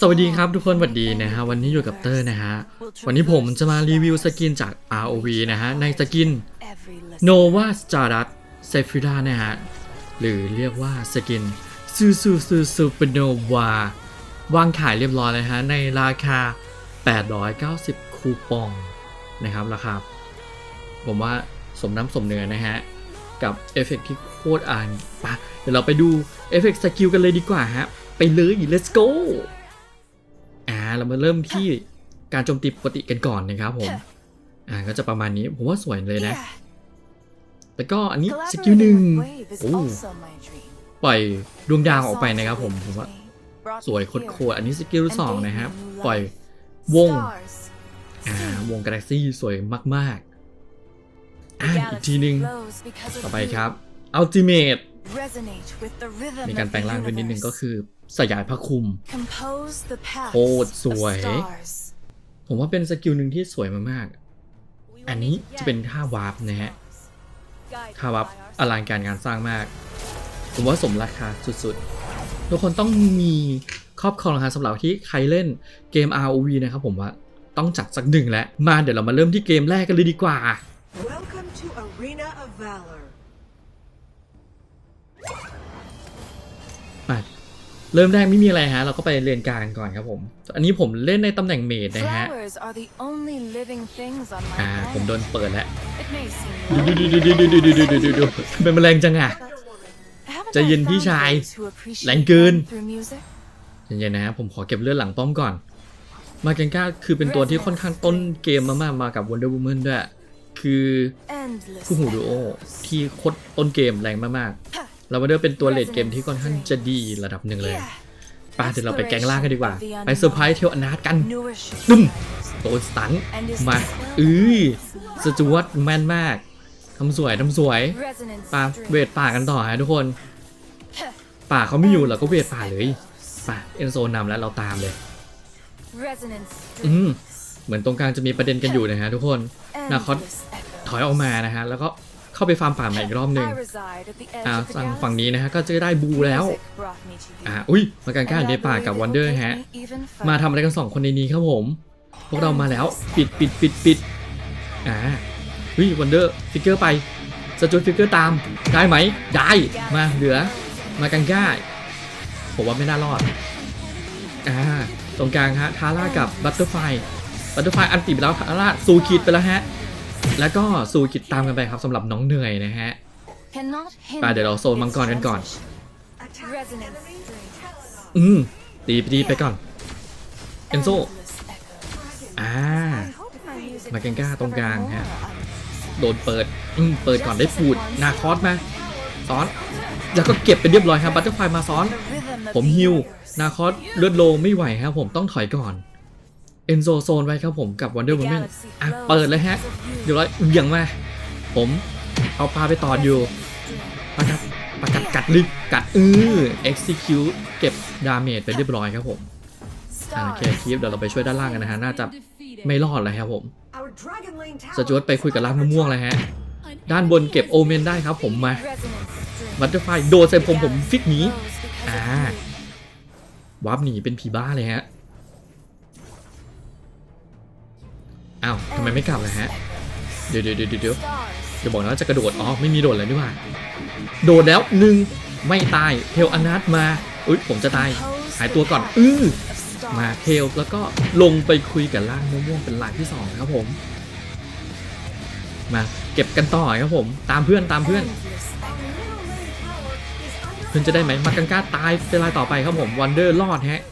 สวัสดีครับทุกคนสวัสดีนะฮะวันนี้อยู่กับเตอร์นะฮะวันนี้ผมจะมารีวิวสกินจาก ROV นะฮะในสกิน Nova Stardust s e p h i r a นะฮะหรือเรียกว่าสกินซูซูซูซูเปโนวาวางขายเรียบร้อยเลยฮะในราคา 890 คูปองนะครับราคาผมว่าสมน้ำสมเนื้อนะฮะกับเอฟเฟกต์ที่โคตรอ่านปะเดี๋ยวเราไปดูเอฟเฟกต์สกิลกันเลยดีกว่าฮะ ไปเลย let's go อ่าเรามาเริ่มที่การโจมตีปกติกันก่อนนะครับผม อ่าก็จะประมาณนี้ผมว่าสวยเลยนะแล้วก็อันนี้สกิลหนึ่งโอ้ปล่อยดวงดาวออกไปนะครับผมผมว่าสวยโคตรๆอันนี้สกิลสองนะครับปล่อยวงอ่าวงกาแล็กซี่สวยมากๆอ่าอีกทีหนึ่งต่อไปครับ Ultimate มีการแปลงร่างด้วยนิดนึงก็คือ สยายพระคุมโคตรสวย ผมว่าเป็นสกิลหนึ่งที่สวยมากๆ อันนี้จะเป็นท่าวาร์ปนะฮะ ท่าวาร์ปอลังการงานสร้างมาก ผมว่าสมราคาสุดๆ ทุกคนต้องมีครอบครองนะครับสำหรับที่ใครเล่นเกม ROV นะครับผมว่าต้องจัดสักหนึ่งแล้ว มาเดี๋ยวเรามาเริ่มที่เกมแรกกันเลยดีกว่า Welcome to Arena of Valor. เริ่มแรกไม่มีอะไรฮะ เราก็ไปเรียนการก่อนครับผม อันนี้ผมเล่นในตำแหน่งเมดนะฮะ อ่า ผมโดนเปิดแล้ว ดูดูดูดูดูดูดูดูดูดูดูเป็นแมลงจังอะใจเย็นพี่ชายแรงเกินเย็นๆนะฮะ ผมขอเก็บเลือดหลังป้อมก่อน มาเกนก้าคือเป็นตัวที่ค่อนข้างต้นเกมมากๆมากับ Wonder Woman ด้วย คือคู่หูดูโอที่โคตรต้นเกมแรงมากๆ เรามาเดอร์เป็นตัวเลดเกมที่ค่อนข้างจะดีระดับหนึ่งเลยไป่ะเดี๋ยวเราไปแกงล่างกันดีกว่า ไปเซอร์ไพรส์เทลอนาร์กันตึ้มโดนสตันมาอื้อสจวตแม่นมากทำสวยทำสวยป่าเวทป่ากันต่อฮะทุกคน ป่าเขาไม่อยู่เราก็เวทป่าเลยป่าเอ็นโซนำแล้วเราตามเลยอืมเหมือนตรงกลางจะมีประเด็นกันอยู่นะฮะทุกคนนาคอสถอยออกมานะฮะแล้วก็ เข้าไปฟาร์มป่าใหม่อีกรอบหนึ่งอ่าฝั่งฝั่งนี้นะฮะก็จะได้บูแล้วอ่าอุ้ยมากันก้าในป่ากับวันเดอร์ฮะมาทำอะไรกันสองคนในนี้ครับผม พวกเรามาแล้วปิดปิดปิดปิดอ่าเฮ้ยวันเดอร์ฟิกเกอร์ไปสจูดฟิกเกอร์ตามได้ไหมได้มาเหลือมากันก้าผมว่าไม่น่ารอดอ่าตรงกลางฮะทาร่ากับบัตเตอร์ไฟบัตเตอร์ไฟอันติไปแล้วทาร่าซูคิดไปแล้วฮะ แล้วก็ซูคิดตามกันไปครับสำหรับน้องเหนื่อยนะฮะไปเดี๋ยวเราโซนมังกรกันก่อน อืมตีไปดีไปก่อน เอนโซอ่ามาเกนก้าตรงกลางฮะโดนเปิดอืมเปิดก่อนได้ปูดนาคอสมาซ้อน แล้วก็เก็บไปเรียบร้อยครับบัตเตอร์ไฟมาซ้อน ผมฮิวนาคอสเลือดโลไม่ไหวครับผมต้องถอยก่อน เอนโซโซนไว้ครับผมกับวันเดอร์วูแมนอะเปิดเลยฮะ เดี๋ยวร้อยเหวี่ยงมาผมเอาปลาไปตอดอยู่ปลากัดปลากัดกัดลึกกัดอือ execute เก็บดาเมจไปเรียบร้อยครับผมอ่าโอเคคลิปเดี๋ยวเราไปช่วยด้านล่างกันนะฮะ น่าจะไม่รอดเลยครับผม Our Dragon Lane สจวตไปคุยกับล่างม่วงๆเลยฮะ ด้านบนเก็บโอเมนได้ครับผมมาบัตเตอร์ไฟโดนใส่ผมผมฟิกหนีอ่าวับหนีเป็นผีบ้าเลยฮะ อ้าวทำไมไม่กลับเลยฮะ เดี๋ยวเดี๋ยวเดี๋ยวเดี๋ยวเดี๋ยวบอกนะว่าจะกระโดด อ๋อ ไม่มีโดดเลยนี่หว่า โดดแล้วหนึ่งไม่ตายเทลอนาร์ตมา อุ้ยผมจะตาย หายตัวก่อน อื้อ มาเทลแล้วก็ลงไปคุยกับล่างม่วงๆเป็นหลังที่สองครับผม มาเก็บกันต่อครับผม ตามเพื่อนตามเพื่อน เพื่อนจะได้ไหมมากังก้าตายเป็นรายต่อไปครับผมวันเดอร์รอดฮะ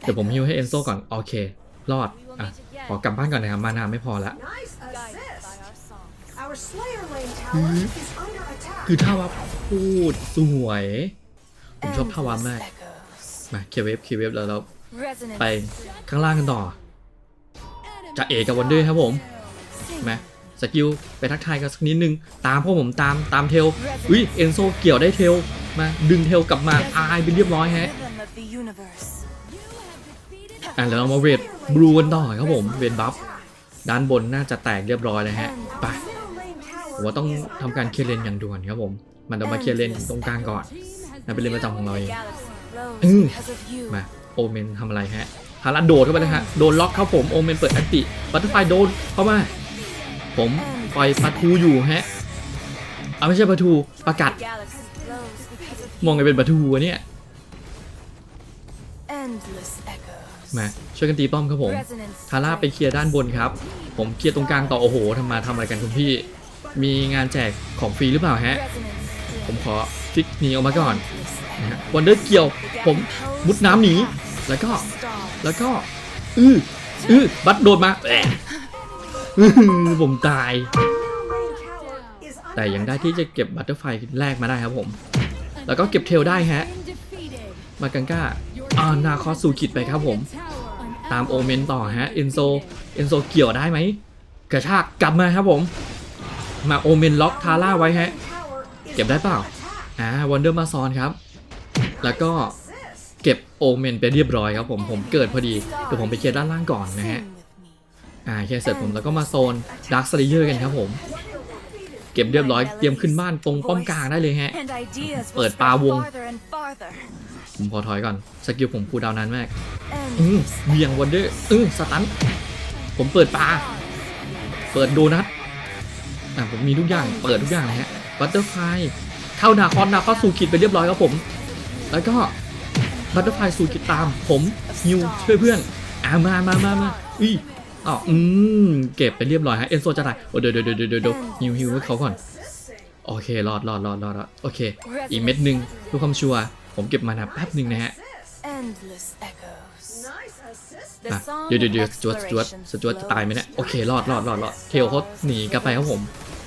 เดี๋ยวผมฮิวให้เอนโซก่อน โอเค รอด อะ ขอกลับบ้านก่อนนะครับ มานาไม่พอละ Nice assist. Our Slayer Lane tower is under attack. คือท่าวับพูดสวย ผมชอบท่าวับมาก มาเคลียร์เวฟเคลียร์เวฟแล้วเราไปข้างล่างกันต่อจะเอกับวันเดอร์ครับผมมาสกิลไปทักทายกันสักนิดนึง ตามพวกผมตามตามเทลอุ้ยเอนโซเกี่ยวได้เทลมาดึงเทลกลับมาอายเป็นเรียบร้อยฮะ อะแล้วเรามาเวทบลูกันต่อครับผมเวทบัฟด้านบนน่าจะแตกเรียบร้อยเลยฮะไปผมว่าต้องทำการเคลียร์เลนอย่างด่วนครับผม มันต้องมาเคลียร์เลนตรงกลางก่อนนั่นเป็นเลนประจำของเราเองมาโอเมนทำอะไรฮะฮาราโดดเข้าไปเลยฮะโดนล็อกครับผมโอเมนเปิดอันติบัตเตอร์ไฟโดนเข้ามา ผมปล่อยปลาทูอยู่ฮะเอาไม่ใช่ปลาทูประกัดมองไงเป็นปลาทูวะเนี่ย มาช่วยกันตีป้อมครับผม Resonance ทาร่าไปเคลียร์ด้านบนครับ ผมเคลียร์ตรงกลางต่อโอ้โหทำมาทำอะไรกันคุณพี่ มีงานแจกของฟรีหรือเปล่าฮะ Resonance ผมขอฟิกหนีออกมาก่อน endless นะฮะวันเดอร์เกี่ยว ผมมุดน้ำหนีแล้วก็ star. แล้วก็อื้ออื้อบัตรโดดมาแอะอื้อหือผมตาย Is แต่ยังได้ที่จะเก็บบัตเตอร์ไฟแรกมาได้ครับผม แล้วก็เก็บเทลได้ฮะ มากังก้าอ่า นาคอสูกิดไปครับผม ตามโอเมนต่อฮะเอนโซเอนโซเกี่ยวได้ไหมกระชากกลับมาครับผม มาโอเมนล็อกทาร่าไว้ฮะ เก็บได้เปล่าอ่าวันเดอร์มาซอนครับ แล้วก็เก็บโอเมนไปเรียบร้อยครับผมผมเกิดพอดีเดี๋ยวผมไปเคลียร์ด้านล่างก่อนนะฮะอ่าเคลียร์เสร็จผมแล้วก็มาโซนดาร์คสเลเยอร์กันครับผม เก็บเรียบร้อยเตรียมขึ้นบ้านตรงป้อมกลางได้เลยฮะ เปิดปลาวง ผมขอถอยก่อน สกิลผมคูลดาวน์นานมาก Endless อืมเบี่ยงวันเดอร์อือสตัน ผมเปิดปลา เปิดโดนัท อะผมมีทุกอย่าง เปิดทุกอย่างเลยฮะ บัตเตอร์ไฟเข้านาคอนนาคอนสู่กิจไปเรียบร้อยครับผม แล้วก็บัตเตอร์ไฟสู่กิจตาม ผมฮิวช่วยเพื่อน อ่ามามามามาอุ้ยอ๋ออืม เก็บไปเรียบร้อยฮะ เอนโซจะตายโอ้เดี๋ยวเดี๋ยวเดี๋ยวเดี๋ยวเดี๋ยวฮิวฮิวให้เขาก่อน โอเครอดรอดรอดรอดรอดโอเค อีกเม็ดหนึ่งเพื่อความชัวร์ ผมเก็บมานะแป๊บหนึ่งนะฮะ endless echoes. nice assist. The อะ song เดี๋ยวเดี๋ยว of เดี๋ยวสจวตสจวต exploration สจวตจะตายไหมเนี่ยโอเครอดรอดรอดรอดเทลเขาหนีกลับไปครับผม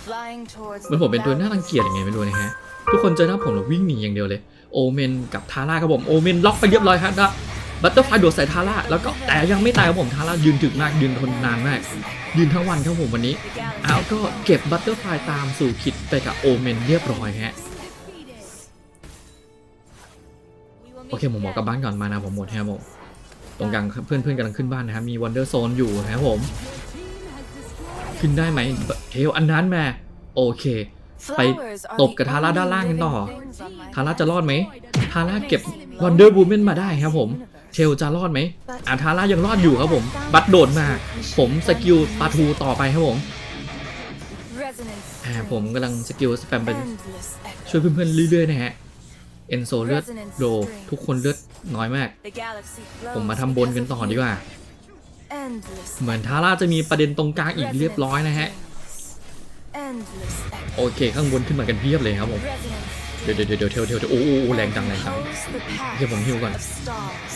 flying towards เหมือนผมเป็นตัวน่ารังเกียจยังไงไม่รู้นะฮะทุกคนเจอหน้าผมแล้ววิ่งหนีอย่างเดียวเลยโอเมนกับทาร่าครับผมโอเมนล็อกไปเรียบร้อยครับนะบัตเตอร์ไฟโดดใส่ทาร่าแล้วก็แต่ยังไม่ตายครับผมทาร่ายืนถึกมากยืนทนนานมาก ยืนทั้งวันครับผมวันนี้ the galaxy เอาก็เก็บบัตเตอร์ไฟตามสู่คิดไปกับโอเมนเรียบร้อยฮะ โอเคผมบอกกลับบ้านก่อนมานะผมหมดครับผมตรงกลางเพื่อนเพื่อนๆกำลังขึ้นบ้านนะครับมีวันเดอร์โซนอยู่นะครับผมขึ้นได้ไหมเทลอันนั้นแมาโอเค ไปตบกับทาร่าด้านล่างกันต่อทาร่าจะรอดไหมทาร่าเก็บวันเดอร์บูแมนมาได้ครับผมเทลจะรอดไหมอ่าทาร่ายังรอดอยู่ครับผม บัตโดดมา ผมสกิลปาทูต่อไปครับผมอ่าผมกำลังสกิลสแปมไปช่วยเพื่อนๆเรื่อยๆนะฮะ เอนโซเลือดโดทุกคนเลือดน้อยมาก The galaxy ผมมา flows ทำบนกันต่อ because of ดีกว่า you. Endless เหมือนทาร่าจะมีประเด็นตรงกลางอีกเรียบร้อยนะฮะ Endless echoes. โอเคข้างบนขึ้นมากันเพียบเลยครับผม Resonance เดี๋ยวเดี๋ยวเดี๋ยวเทลเทลเทลโอ้โหแรงจังแรงจัง Pose the path เดี๋ยวผมฮิวก่อน of stars.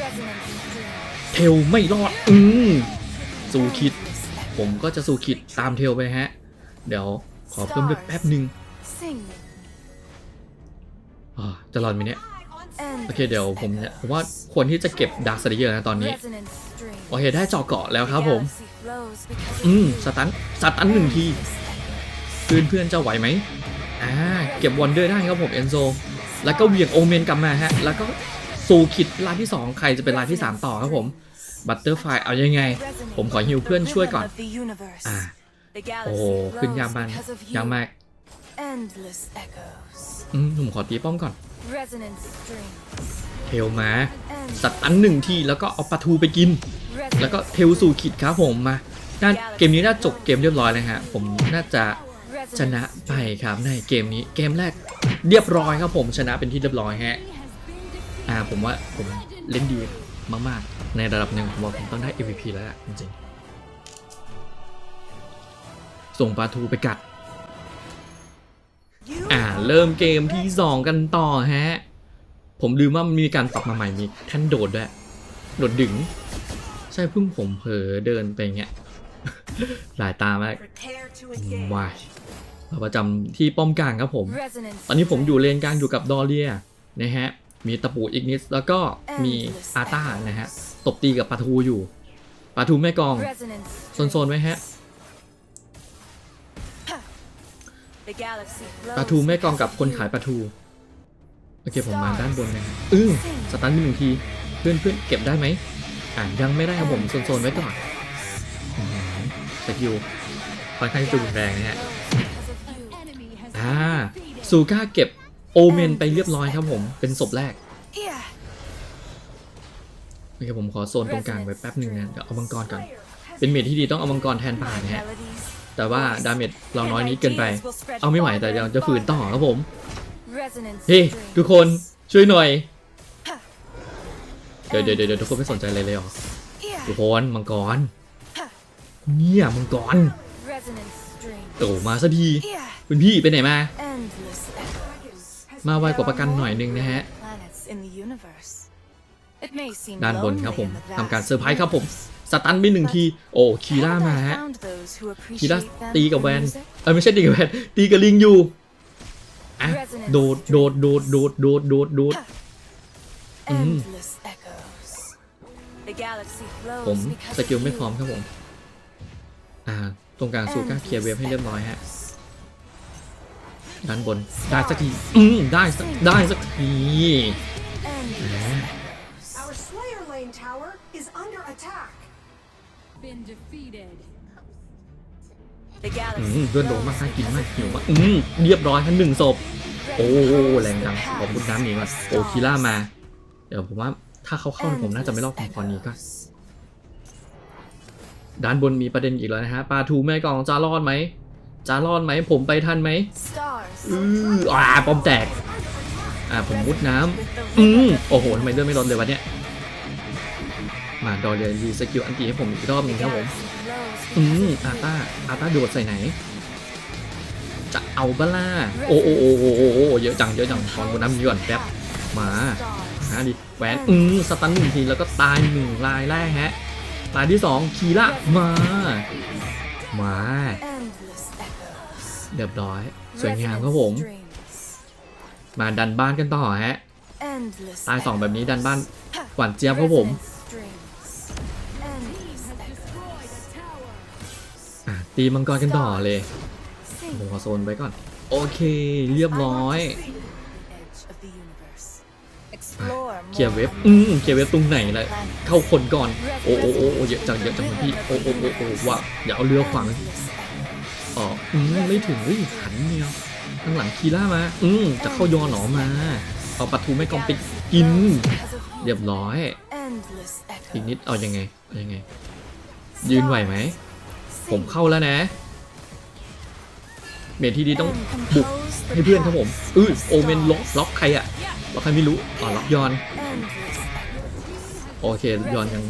Resonance string. เทลไม่รอด อืมสู่คิด ผมก็จะสู่คิดตามเทลไปฮะ เดี๋ยวขอเพิ่มเลือดแป๊บหนึ่ง Sing อ่า จะรอดไหมเนี่ย Endless โอเคเดี๋ยวผมเนี่ยผมว่าควรที่จะเก็บดาร์คสเลเยอร์นะตอนนี้ Resonance string. โอเคได้เจาะเกาะแล้วครับผม Galaxy flows because of อืม you. สตันสตันหนึ่งทีเพื่อนเพื่อนๆจะไหวไหมอ่าเก็บวันเดอร์ได้ครับผมเอนโซ แล้วก็เหวี่ยงโอเมนกลับมาฮะ แล้วก็สู่คิดลายที่ 2 ใครจะเป็นลายที่ 3 ต่อครับผมบัตเตอร์ไฟเอายังไง Resonate ผมขอฮิวเพื่อนช่วยก่อน with the universe. อ่า The โอ้ galaxy ขึ้นยาก flows มาก because of ยาก you. มาก Endless echoes. อืมผมขอตีป้อมก่อน Resonance string. เทลมา Endless สตันหนึ่งทีแล้วก็เอาปลาทูไปกิน แล้วก็เทลสู่คิดครับผมมาน่าเกมนี้น่าจบเกมเรียบร้อยเลยฮะผมน่าจะชนะไปครับในเกมนี้เกมแรกเรียบร้อยครับผมชนะเป็นที่เรียบร้อยฮะอ่าผมว่าผมเล่นดีมากๆ ในระดับหนึ่งผมว่าผมต้องได้ MVP แล้วล่ะจริงๆส่งปลาทูไปกัด You อ่า เริ่มเกมที่ 2 กันต่อฮะ ผมลืมว่ามันมีการปรับมาใหม่มีแท่นโดดด้วย โดดดึง ใช่เพิ่งผมเผลอเดินไปเงี้ย หลายตามาก prepare to engage. วายเราประจำที่ป้อมกลางครับผม Resonance ตอนนี้ผมอยู่เลนกลางอยู่กับดอเรียนะฮะ มีตะปูอีกนิดแล้วก็มีอาต้านะฮะ ตบตีกับปลาทูอยู่ปลาทูแม่กอง Resonance โซนๆไว้ฮะ ปลาทูแม่กองกับคนขายปลาทู โอเคผมมาด้านบนนะอื้อสตันไปหนึ่งที เพื่อนเพื่อนเก็บได้ไหมอ่ายังไม่ได้ครับผมโซนๆไว้ก่อนสกิลค่อนข้างจะรุนแรงนะฮะอ่าซูก้าเก็บโอเมนไปเรียบร้อยครับผม เป็นศพแรกโอเคผมขอโซนตรงกลางไว้แป๊บหนึ่งนะเดี๋ยวเอามังกรก่อน เป็นเมดที่ดีต้องเอามังกรแทนป่านะฮะ แต่ว่าดาเมจเราน้อยนิดเกินไป เอาไม่ไหวแต่ยังจะฝืนต่อครับผม Resonance เฮ้ย string. ทุกคนช่วยหน่อย เดี๋ยวเดี๋ยวเดี๋ยวทุกคนไม่สนใจอะไรเลยเหรอ Yeah. ทุกคนมังกรเนี่ยมังกร Resonance string. โตมาซะดี Yeah. คุณพี่ไปไหนมา Endless echoes. มาไวกว่าประกันหน่อยหนึงนะฮะ Planets in the universe. It may seem ด้านบนครับผม lonely in the ทำการ vast เซอร์ไพรส์ครับผม universe. สตันไปหนึ่งที โอ้คีร่า Haven't มา I ฮะ found those who คีร่า appreciate them ตีกับ for แวน music? เออไม่ใช่ตีกับแวนตีกับลิงอยู่อะโดดโดดโดดโดดโดดโดดโดด Mm. Endless echoes. The galaxy ผม flows because สกิล of ไม่ you. พร้อมครับผม อ่า ตรงกลางซูก้าเคลียร์เวฟให้เรียบร้อยฮะด้านบน ได้สักที อืมได้สักได้สักที Been defeated. The อื galaxy มเลือดโดนมากน่ากินมากหิวมากอืมเรียบร้อยทั้งหนึ่งศพ โอ้แรงจังขอบคุณน้ำหนีมาโอ้คีร่ามา เดี๋ยวผมว่าถ้าเขาเข้าผมน่าจะไม่รอดผมพอนี้ก็ ด้านบนมีประเด็นอีกแล้วนะฮะปลาทูแม่กองจะรอดไหมจะรอดไหมผมไปทันไหม Stars อืออ่าปอมแตก อ่าผมมุดน้ำอืมโอ้โหทำไมเลือดไม่ลดเลยวะเนี่ย มาดอเรียรีสกิลอันตีให้ผมอีกรอบหนึ่งครับผม อืมอาตาอาตาโดดใส่ไหน จะเอาบ้าล่าโอ้โอ้โอ้โอ้โอ้โอ้เยอะจังเยอะจังขอบนน้ำนี้ก่อนแป๊บมาหาดิแหวนอืมสตันหนึ่งทีแล้วก็ตายหนึ่งลายแรกฮะลายที่สองคีระมา มา Endless echoes. เรียบร้อย สวยงามครับผม Resonance strings. มาดันบ้านกันต่อฮะ Endless ตายสองแบบนี้ echoes. ดันบ้านหวานเจี๊ยบครับผม ตีมังกรกันต่อเลย Sing ผมขอโซนไว้ก่อน โอเค เรียบร้อย the edge of the universe. Explore เคลียร์ more เว็บ wonders อืมเคลียร์เว็บตรงไหนเลย planet. เข้าคนก่อนโอ้โอ้โอ้โอ้เยอะจังเยอะจังคุณพี่ โอ้โอ้โอ้โอ้ว่าอย่าเอาเรือขวาง Endless echoes. อ๋ออืมไม่ถึงเฮ้ยขันเนี่ยข้างหลังคีร่ามา อืมจะเข้ายอหนอมา เอาปลาทูไม่กองปิดกิน Because of you. เรียบร้อย Endless อีก echoes. นิดเอายังไง เอายังไง ยืนไหวไหม ผมเข้าแล้วนะ เมทที่ดีต้องบุกให้เพื่อนครับผมอือโอเมนล็อกล็อกใครอะล็อกใครไม่รู้อ๋อล็อกยอน Endless echoes. โอเคยอนยัง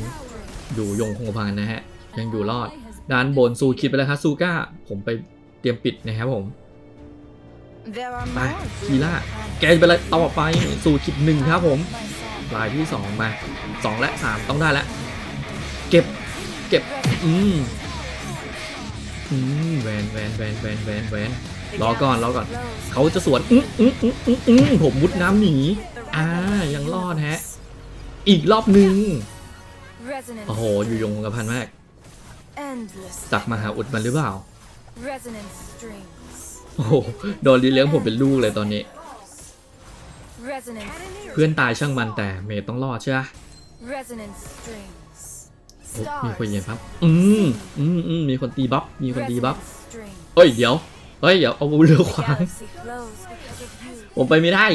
อยู่ยงคงกระพันนะฮะ ยังอยู่รอดด้านบนซูคิดไปแล้วครับซูก้า ผมไปเตรียมปิดนะครับผม There are ไป more คีล่า planets. แกจะไปเลยต่อไปซูคิดหนึ่งครับผม My song. ลายที่สองมาสองและสามต้องได้แล้วเก็บเก็บ อืม อืมแวนแวนแวนแวนแวนแวน The รอก่อนรอ galaxy ก่อน flows เขาจะสวนอืมอืมอืมอืมอืมผมมุดน้ำหนี อ่า ยังรอดฮะ อีกรอบหนึ่ง Resonance โอ้โห อยู่ยงคงกระพันมาก Endless จากมหาอุดมันหรือเปล่า Resonance strings โอ้โห โดนรีเลี้ยงผมเป็นลูกเลยตอนนี้ Resonance เพื่อนตายช่างมันแต่เมย์ต้องรอดใช่ไหม มี Stars คนเย็นครับ อืมอืมอืมมีคนตีบัฟ มีคนตีบัฟ Resonance strings เฮ้ย เดี๋ยว เฮ้ย เดี๋ยวเอาเรือขวาง Galaxy flows because of you ผมไปไม่ได้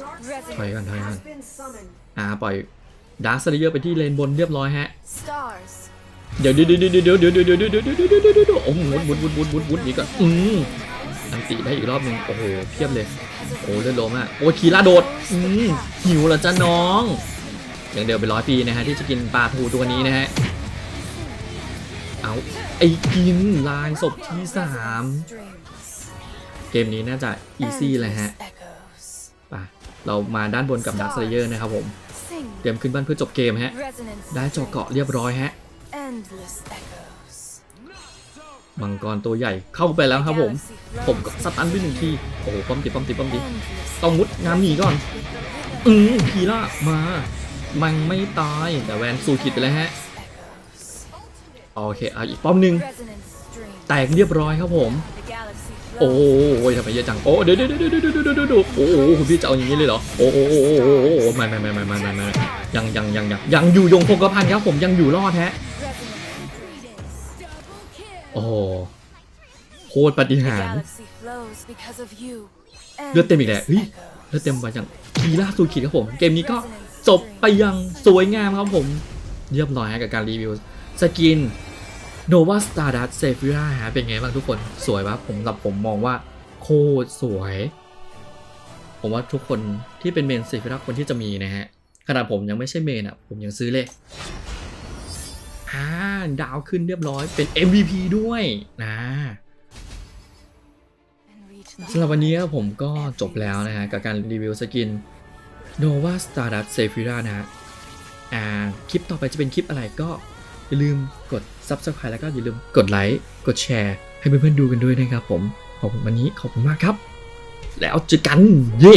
Dark Resonance ถอยก่อนถอยก่อน has been summoned. อ่า ปล่อยดาร์คสเลเยอร์ไปที่เลนบนเรียบร้อยฮะ Stars เดี๋ยวเดี๋ยวเดี๋ยวเดี๋ยวเดี๋ยวเดี๋ยวเดี๋ยวเดี๋ยวเดี๋ยวเดี๋ยวเดี๋ยวเดี๋ยวเดี๋ยวโอ้โหวุดวุดวุดวุดวุดนี้ก่อนอืมอันติได้อีกรอบหนึ่งโอ้โหเพียบเลย because of โอ้เลือดโลมากโอ้ยคีราโดดอืมหิวแล้วจ้าน้องอ ย่างเดียวไปร้อยปีนะฮะที่จะกินปลาทูตัวนี้นะฮะ เอาไอ้กินลายศพที่สามเกมนี้น่าจะอีซี่เลยฮะ Endless echoes ไปเรามาด้านบนกับดักสเลเยอร์นะครับผมเตรียมขึ้นบ้านเพื่อจบเกมฮะ ได้จาะเกาะเรียบร้อยฮะมังกรตัวใหญ่เข้าไปแล้วครับผม ผมก็สตันไปหนึ่งที โอ้โหป้อมติป้อมติป้อมติต้องมุดน้ำหนีก่อน อืมคีล่ามา มันไม่ตายแต่แวนสู่ขิดไปแล้วฮะ โอเคเอาอีกป้อมหนึ่งแตกเรียบร้อยครับผม โอ้ยทำไมเยอะจัง โอ้เดี๋ยวเดี๋ยวเดี๋ยวเดี๋ยวเดี๋ยวเดี๋ยวเดี๋ยวโอ้โหคุณพี่จะเอาอย่างนี้เลยเหรอ โอ้โอ้โอ้โอ้โอ้โอ้ไม่ไม่ไม่ไม่ไม่ไม่ไม่ยังยังยังยังยังอยู่ยงคงกระพันครับผมยังอยู่รอดฮะ โอ้โหโคตรปฏิหารเลือดเต็มอีกแล้วเฮ้ย Endless echoes แล้วเต็มไปจังคีล่าสู่ขิดครับผม เกมนี้ก็ จบไปยังสวยงามครับผมเรียบร้อยฮะกับการรีวิว สกิน Nova Stardust s e p h i r a ฮะเป็นไงบ้างทุกคนสวยปะผมสำหรับผมมองว่าโคตรสวย ผมว่าทุกคนที่เป็นเมน s e p h i r a ควรที่จะมีนะฮะขนาดผมยังไม่ใช่เมนอะ ผมยังซื้อเลยอ่าดาวขึ้นเรียบร้อยเป็น MVP ด้วยนะสำหรับวันนี้ผมก็จบแล้วนะฮะกับการรีวิวสกิน Nova Stardust s e p h i r a นะฮะอ่าคลิปต่อไปจะเป็นคลิปอะไรก็อย่าลืมกด Subscribe แล้วก็อย่าลืมกดไลค์กดแชร์ให้เพื่อนๆดูกันด้วยนะครับผมขอบคุณวันนี้ขอบคุณมากครับ แล้วเจอกันเย้